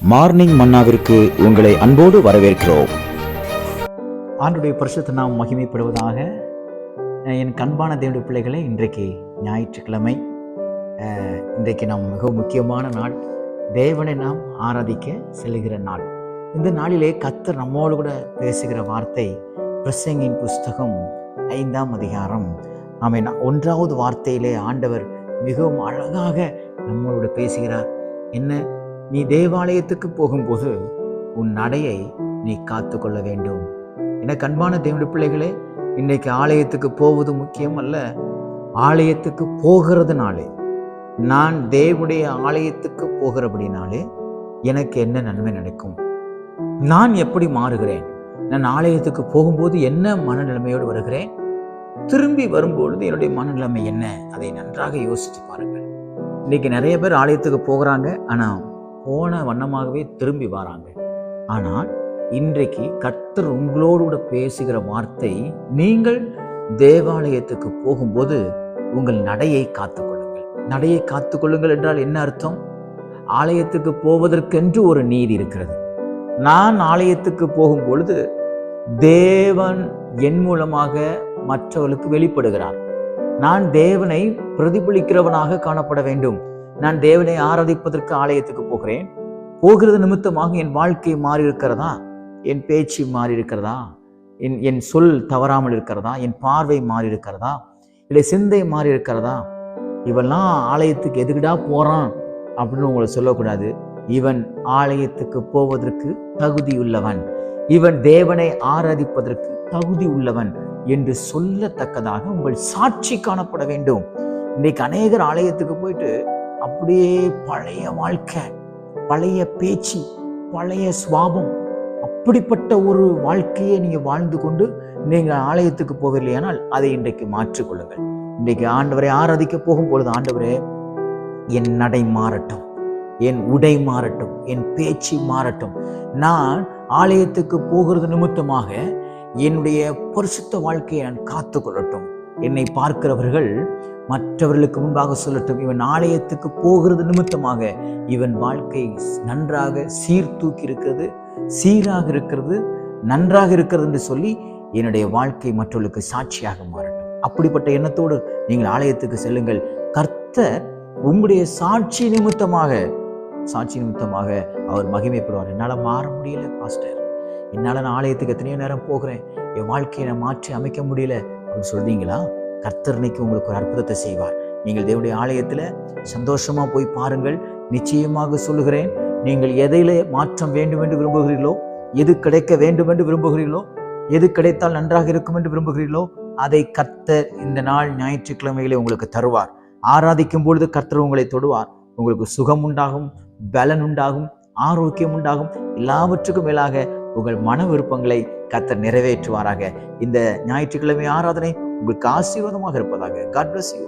Morning மன்னாவிற்கு உங்களை அன்போடு வரவேற்கிறோம். ஆண்டுடைய பரிசுத்த நாம் மகிமைப்படுவதாக என் கண்பான தேவனுடைய பிள்ளைகளே இன்றைக்கு ஞாயிற்றுக்கிழமை. இன்றைக்கு நாம் மிக முக்கியமான நாள். தேவனை நாம் ஆராதிக்க செல்லுகிற நாள். இந்த நாளிலே கத்தர் நம்மோடு கூட பேசுகிற வார்த்தை பிரசங்கின் புஸ்தகம் ஐந்தாம் அதிகாரம். ஆமென். ஒன்றாவது வார்த்தையிலே ஆண்டவர் மிகவும் அழகாக நம்மளோட பேசுகிறார். என்ன? நீ தேவாலயத்துக்கு போகும்போது உன் நடையை நீ காத்துக்கொள்ள வேண்டும். என கண்பான தேவனுடைய பிள்ளைகளே இன்றைக்கு ஆலயத்துக்கு போவது முக்கியம் அல்ல ஆலயத்துக்கு போகிறதுனாலே நான் தேவனுடைய ஆலயத்துக்கு போகிறபடினாலே எனக்கு என்ன நன்மை நடக்கும்? நான் எப்படி மாறுகிறேன்? நான் ஆலயத்துக்கு போகும்போது என்ன மனநிலைமையோடு வருகிறேன்? திரும்பி வரும்பொழுது என்னுடைய மனநிலைமை என்ன? அதை நன்றாக யோசித்து பாருங்கள். இன்னைக்கு நிறைய பேர் ஆலயத்துக்கு போகிறாங்க. ஆனால் போன வண்ணமாகவே திரும்பி வராங்க. ஆனால் இன்றைக்கு கர்த்தர் உங்களோடு கூட பேசுகிற வார்த்தை நீங்கள் தேவாலயத்துக்கு போகும்போது உங்கள் நடையை காத்துக்கொள்ளுங்கள். நடையை காத்துக்கொள்ளுங்கள் என்றால் என்ன அர்த்தம்? ஆலயத்துக்கு போவதற்கென்று ஒரு நீதி இருக்கிறது. நான் ஆலயத்துக்கு போகும் பொழுது தேவன் என் மூலமாக மற்றவர்களுக்கு வெளிப்படுகிறார். நான் தேவனை பிரதிபலிக்கிறவனாக காணப்பட வேண்டும். நான் தேவனை ஆராதிப்பதற்கு ஆலயத்துக்கு போகிறேன். போகிறது நிமித்தமாக என் வாழ்க்கை மாறி இருக்கிறதா என் பேச்சு மாறி இருக்கிறதா என் என் சொல் தவறாமல் இருக்கிறதா? என் பார்வை மாறி இருக்கிறதா இல்லை சிந்தை மாறி இருக்கிறதா இவெல்லாம் ஆலயத்துக்கு எதுக்குடா போகிறான் அப்படின்னு உங்களை சொல்லக்கூடாது. இவன் ஆலயத்துக்கு போவதற்கு தகுதி உள்ளவன். இவன் தேவனை ஆராதிப்பதற்கு தகுதி உள்ளவன் என்று சொல்லத்தக்கதாக உங்கள் சாட்சி காணப்பட வேண்டும். இன்னைக்கு அநேகர் ஆலயத்துக்கு போயிட்டு அப்படியே பழைய வாழ்க்கை பழைய பேச்சு பழைய சுவாபம் அப்படிப்பட்ட ஒரு வாழ்க்கையை நீங்கள் வாழ்ந்து கொண்டு நீங்கள் ஆலயத்துக்கு போகவில்லையானால் அதை இன்றைக்கு மாற்றிக்கொள்ளுங்கள் இன்றைக்கு ஆண்டவரை ஆராதிக்க போகும் பொழுது ஆண்டவரே என் நடை மாறட்டும் என் உடை மாறட்டும் என் பேச்சு மாறட்டும். நான் ஆலயத்துக்கு போகிறது நிமித்தமாக என்னுடைய பரிசுத்த வாழ்க்கையை நான் காத்து கொள்ளட்டும். என்னை பார்க்கிறவர்கள் மற்றவர்களுக்கு முன்பாக சொல்லட்டும் இவன் ஆலயத்துக்கு போகிறது நிமித்தமாக இவன் வாழ்க்கை நன்றாக சீர்தூக்கி இருக்கிறது சீராக இருக்கிறது நன்றாக இருக்கிறது என்று சொல்லி என்னுடைய வாழ்க்கை மற்றவர்களுக்கு சாட்சியாக மாறட்டும். அப்படிப்பட்ட எண்ணத்தோடு நீங்கள் ஆலயத்துக்கு செல்லுங்கள். கர்த்தர் உங்களுடைய சாட்சி நிமித்தமாக சாட்சி நிமித்தமாக அவர் மகிமைப்படுவார் என்னால் மாற முடியல பாஸ்டர். என்னால் நான் ஆலயத்துக்கு எத்தனையோ நேரம் போகிறேன். என் வாழ்க்கையை நான் மாற்றி அமைக்க முடியல. அப்படின்னு சொல்றீங்களா? கர்த்தர்னைக்கு உங்களுக்கு ஒரு அற்புதத்தை செய்வார். நீங்கள் தேவனுடைய ஆலயத்தில் சந்தோஷமாக போய் பாருங்கள். நிச்சயமாக சொல்லுகிறேன் நீங்கள் எதையில மாற்றம் வேண்டும் என்று விரும்புகிறீர்களோ எது கிடைக்க வேண்டும் என்று விரும்புகிறீர்களோ எது கிடைத்தால் நன்றாக இருக்கும் என்று விரும்புகிறீர்களோ அதை கர்த்தர் இந்த நாள் ஞாயிற்றுக்கிழமையிலே உங்களுக்கு தருவார். ஆராதிக்கும் பொழுது கர்த்தர் உங்களை தொடுவார். உங்களுக்கு சுகம் உண்டாகும் பலன் உண்டாகும் ஆரோக்கியம் உண்டாகும். எல்லாவற்றுக்கும் மேலாக உங்கள் மன விருப்பங்களை கத்தர் நிறைவேற்றுவாராக. இந்த ஞாயிற்றுக்கிழமை ஆராதனை உங்களுக்கு ஆசீர்வாதமாக இருப்பதாக காட் பிளஸ் யூ